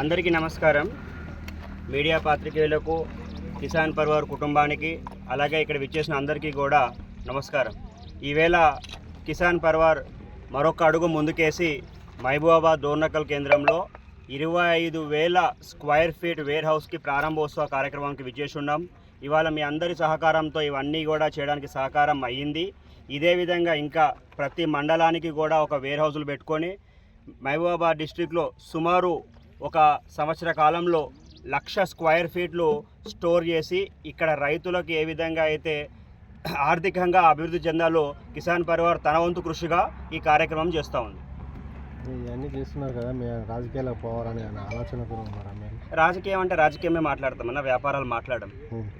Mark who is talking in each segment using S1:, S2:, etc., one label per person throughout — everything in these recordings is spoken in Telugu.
S1: అందరికీ నమస్కారం. మీడియా పాత్రికేయులకు కిసాన్ పర్వార్ కుటుంబానికి అలాగే ఇక్కడ విచ్చేసిన అందరికీ కూడా నమస్కారం. ఈవేళ కిసాన్ పర్వార్ మరొక అడుగు ముందుకేసి మహబూబాబాద్ దోర్నకల్ కేంద్రంలో ఇరవై ఐదు వేల స్క్వైర్ ఫీట్ వేర్ హౌస్కి ప్రారంభోత్సవ కార్యక్రమానికి విచ్చేసి ఉన్నాం ఇవాళ మీ అందరి సహకారంతో ఇవన్నీ కూడా చేయడానికి సహకారం అయ్యింది. ఇదే విధంగా ఇంకా ప్రతి మండలానికి కూడా ఒక వేర్ హౌజులు పెట్టుకొని మహబూబాబాద్ డిస్టిక్లో సుమారు ఒక సంవత్సర కాలంలో లక్ష స్క్వైర్ ఫీట్లు స్టోర్ చేసి ఇక్కడ రైతులకు ఏ విధంగా అయితే ఆర్థికంగా అభివృద్ధి చెందాలో కిసాన్ పరివార్ తన వంతు కృషిగా ఈ కార్యక్రమం చేస్తూ ఉంది.
S2: ఇవన్నీ చేస్తున్నారు కదా మేము రాజకీయాలకు పోవాలని అనే ఆలోచనతో ఉన్నారా మీరు?
S1: రాజకీయం అంటే రాజకీయమే మాట్లాడతామన్నా వ్యాపారాలు మాట్లాడడం.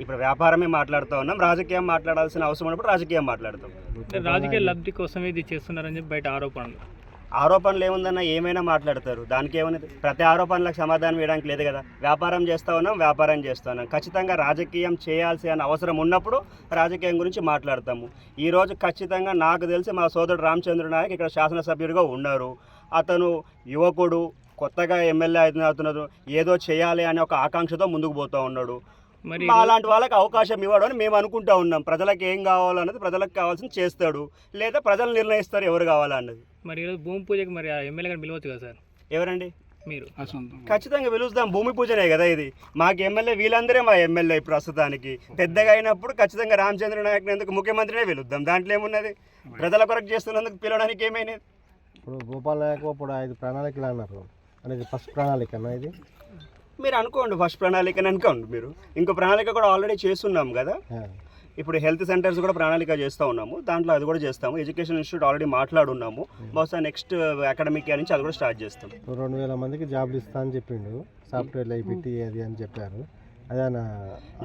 S1: ఇప్పుడు వ్యాపారమే మాట్లాడుతూ ఉన్నాం రాజకీయం మాట్లాడాల్సిన అవసరం ఉన్నప్పుడు రాజకీయం మాట్లాడతాం.
S3: రాజకీయ లబ్ధి కోసం ఇది చేస్తున్నారని చెప్పి బయట ఆరోపణలు.
S1: ఆరోపణలు ఏముందన్నా ఏమైనా మాట్లాడతారు. దానికి ఏమైనా ప్రతి ఆరోపణలకు సమాధానం వేయడానికి లేదు కదా. వ్యాపారం చేస్తా ఉన్నాం వ్యాపారం చేస్తా ఉన్నాం. ఖచ్చితంగా రాజకీయం చేయాల్సి అనే అవసరం ఉన్నప్పుడు రాజకీయం గురించి మాట్లాడతాము. ఈరోజు ఖచ్చితంగా నాకు తెలిసి మా సోదరుడు రామచంద్ర నాయక్ ఇక్కడ శాసనసభ్యుడిగా ఉన్నారు. అతను యువకుడు కొత్తగా ఎమ్మెల్యే అవుతున్నారు ఏదో చేయాలి అనే ఒక ఆకాంక్షతో ముందుకు పోతూ ఉన్నాడు.
S3: మరి
S1: మా అలాంటి వాళ్ళకి అవకాశం ఇవ్వడం అని మేము అనుకుంటా ఉన్నాం. ప్రజలకు ఏం కావాలన్నది ప్రజలకు కావాల్సింది చేస్తాడు. లేదా ప్రజలు నిర్ణయిస్తారు ఎవరు కావాలన్నది.
S3: మరి ఈరోజు భూమి పూజకి మరి ఎమ్మెల్యే గారు పిలవచ్చు కదా సార్?
S1: ఎవరండి?
S3: మీరు.
S1: ఖచ్చితంగా పిలుస్తాం. భూమి పూజనే కదా ఇది. మాకు ఎమ్మెల్యే వీళ్ళందరే మా ఎమ్మెల్యే ప్రస్తుతానికి. పెద్దగా అయినప్పుడు ఖచ్చితంగా రామచంద్ర నాయక్ ఎందుకు ముఖ్యమంత్రినే పిలుద్దాం. దాంట్లో ఏమున్నది? ప్రజల కొరకు చేస్తున్నందుకు పిలవడానికి ఏమైనది
S2: ఇప్పుడు భూపాల్ నాయక్ ఇప్పుడు ఐదు ప్రణాళికలు అన్నారు. అనేది ఫస్ట్ ప్రణాళిక అన్న ఇది.
S1: మీరు అనుకోండి ఫస్ట్ ప్రణాళిక అని అనుకోండి మీరు. ఇంకో ప్రణాళిక కూడా ఆల్రెడీ చేస్తున్నాం కదా. ఇప్పుడు హెల్త్ సెంటర్స్ కూడా ప్రణాళిక చేస్తూ ఉన్నాము. దాంట్లో అది కూడా చేస్తాము. ఎడ్యుకేషన్ ఇన్స్టిట్యూట్ ఆల్రెడీ మాట్లాడున్నాము. బహుశా నెక్స్ట్ అకాడమిక్ ఇయర్ నుంచి అది కూడా స్టార్ట్ చేస్తాం.
S2: రెండు వేల మందికి జాబ్లు ఇస్తా అని చెప్పిండు. సాఫ్ట్వేర్ అది అని చెప్పారు. అదేనా?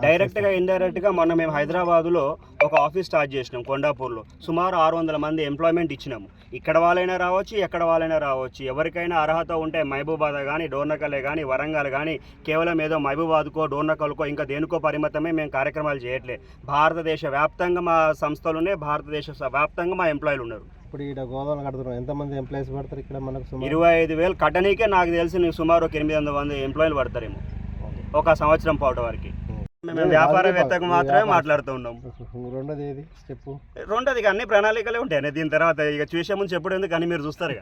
S1: డైరెక్ట్గా ఇండైరెక్ట్గా మొన్న మేము హైదరాబాదులో ఒక ఆఫీస్ స్టార్ట్ చేసినాం కొండాపూర్లో. సుమారు ఆరు వందల మంది ఎంప్లాయ్మెంట్ ఇచ్చినాము. ఇక్కడ వాళ్ళైనా రావచ్చు ఎక్కడ వాళ్ళైనా రావచ్చు. ఎవరికైనా అర్హత ఉంటే మహబూబాద్ కానీ డోర్నకలే కానీ వరంగల్ కానీ కేవలం ఏదో మహబూబాద్కో డోర్నకల్కో ఇంకా దేనికో పరిమితమే మేము కార్యక్రమాలు చేయట్లే. భారతదేశ వ్యాప్తంగా మా సంస్థలు ఉన్నాయి భారతదేశ వ్యాప్తంగా మా ఎంప్లాయీలు ఉన్నారు.
S2: ఇప్పుడు ఇక్కడ గోదావరి కడుతున్నాం ఎంతమంది ఎంప్లాయీస్ పడతారు ఇక్కడ మనకు
S1: ఇరవై ఐదు వేలు కట్టనీకే నాకు తెలిసి సుమారు ఒక ఎనిమిది వందల మంది ఎంప్లాయీలు పడతారేమో. ఒక సంవత్సరం పాటు వరకు. మేము వ్యాపారవేత్తకు మాత్రమే మాట్లాడుతూ ఉన్నాం.
S2: రెండోది ఏది? స్టెప్
S1: రెండోది అన్ని ప్రణాళికలే ఉంటాయి. దీని తర్వాత ఇక చూసే ముందు చెప్పడం ఎందుకు అని మీరు చూస్తారు ఇక.